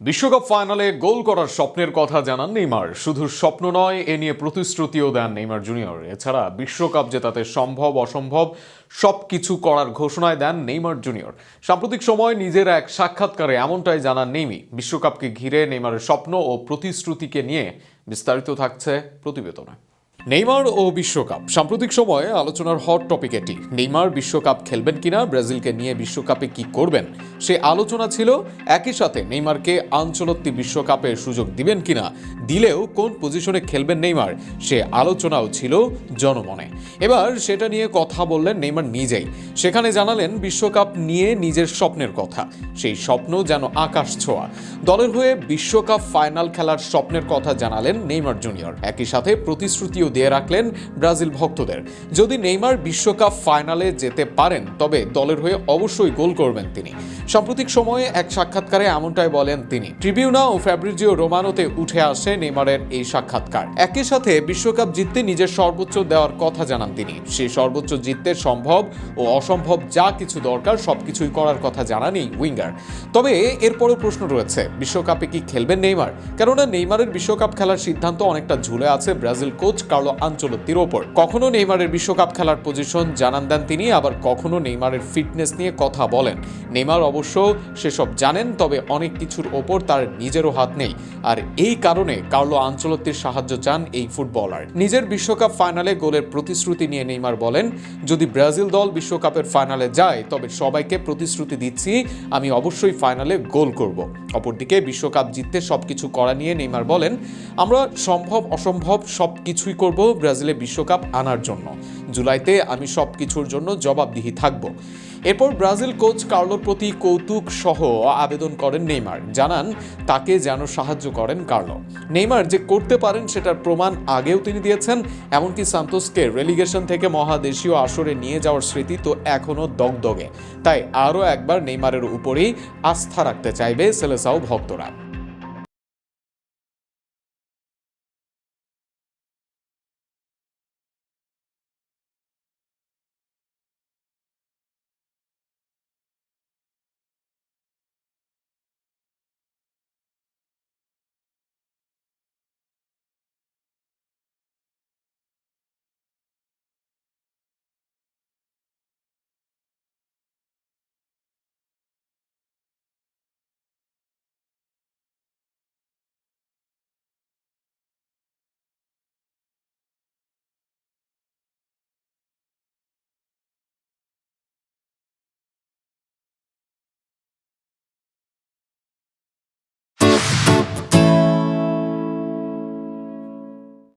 বিশ্বকাপ ফাইনালে গোল করার স্বপ্নের কথা জানান নেইমার। শুধু স্বপ্ন নয়, এ নিয়ে প্রতিশ্রুতিও দেন নেইমার জুনিয়র। এছাড়া বিশ্বকাপ জেতাতে সম্ভব, অসম্ভব সব কিছু করার ঘোষণায় দেন নেইমার জুনিয়র। সাম্প্রতিক সময় নিজের এক সাক্ষাৎকারে এমনটাই জানান নেইমি। বিশ্বকাপকে ঘিরে নেইমারের স্বপ্ন ও প্রতিশ্রুতিকে নিয়ে বিস্তারিত থাকছে প্রতিবেদনে। নেইমার ও বিশ্বকাপ। সাম্প্রতিক সময়ে আলোচনার হট টপিক এটি। নেইমার বিশ্বকাপ খেলবেন কিনা, ব্রাজিলকে নিয়ে বিশ্বকাপে কি করবেন, সে আলোচনা ছিল একই সাথে নেইমারকে আঞ্চলত্তি বিশ্বকাপে সুযোগ দিবেন কিনা, দিলেও কোন পজিশনে খেলবেন নেইমার, সে আলোচনাও ছিল জনমনে। এবার সেটা নিয়ে কথা বললেন নেইমার নিজেই। সেখানে জানালেন বিশ্বকাপ নিয়ে নিজের স্বপ্নের কথা, সেই স্বপ্ন যেন আকাশ ছোঁয়া। দলের হয়ে বিশ্বকাপ ফাইনাল খেলার স্বপ্নের কথা জানালেন নেইমার জুনিয়র। একই সাথে প্রতিশ্রুতিও দিয়ে রাখলেন ব্রাজিল ভক্তদের। যদি নেইমার বিশ্বকাপ ফাইনালে যেতে পারেন, তবে দলের হয়ে অবশ্যই গোল করবেন তিনি। সাম্প্রতিক সময়ে এক সাক্ষাৎকারে এমনটাই বলেন তিনি। ট্রিবিউনা ও ফ্যাব্রিজিও রোমানোতে উঠে আসে নেইমারের এই সাক্ষাৎকার। একই সাথে বিশ্বকাপ জিততে নিজের সর্বোচ্চ দেওয়ার কথা জানান তিনি। সেই সর্বোচ্চ জিততে সম্ভব ও অসম্ভব যা কিছু দরকার, সবকিছুই করার কথা জানান উইঙ্গার। তবে এরপরও প্রশ্ন রয়েছে, বিশ্বকাপে কি খেলবেন নেইমার? কেননা নেইমারের বিশ্বকাপ খেলার সিদ্ধান্ত অনেকটা ঝুলে আছে ব্রাজিল কোচ কার্লো আঞ্চলত্তির ওপর। কখনো নেইমারের বিশ্বকাপ খেলার পজিশন জানান দেন তিনি, আবার কখনো নেইমারের ফিটনেস নিয়ে কথা বলেন। নেইমার অবশ্য সেসব জানেন, তবে অনেক কিছুর ওপর তার নিজেরও হাত নেই। আর এই কারণে কার্লো আঞ্চলত্তির সাহায্য চান এই ফুটবলার নিজের বিশ্বকাপ ফাইনালে গোলের প্রতিশ্রুতি নিয়ে নেইমার বলেন, যদি ব্রাজিল দল বিশ্বকাপের ফাইনালে যায়, তবে সবাইকে প্রতিশ্রুতি দিচ্ছি, আমি অবশ্যই ফাইনালে গোল করব। অপরদিকে বিশ্বকাপ জিততে সবকিছু করা নিয়ে নেইমার বলেন, আমরা সম্ভব, অসম্ভব সব কিছুই করব ব্রাজিলে বিশ্বকাপ আনার জন্য। জুলাইতে আমি সব কিছুর জন্য জবাবদিহি থাকব। এরপর ব্রাজিল কোচ কার্লোর প্রতি কৌতুক সহ আবেদন করেন নেইমার। জানান, তাকে যেন সাহায্য করেন কার্লো। নেইমার যে করতে পারেন সেটার প্রমাণ আগেও তিনি দিয়েছেন। এমনকি সান্তোসকে রেলিগেশন থেকে মহাদেশীয় আসরে নিয়ে যাওয়ার স্মৃতি তো এখনও দগদগে। তাই আরও একবার নেইমারের উপরেই আস্থা রাখতে চাইবে সেলেসাও ভক্তরা।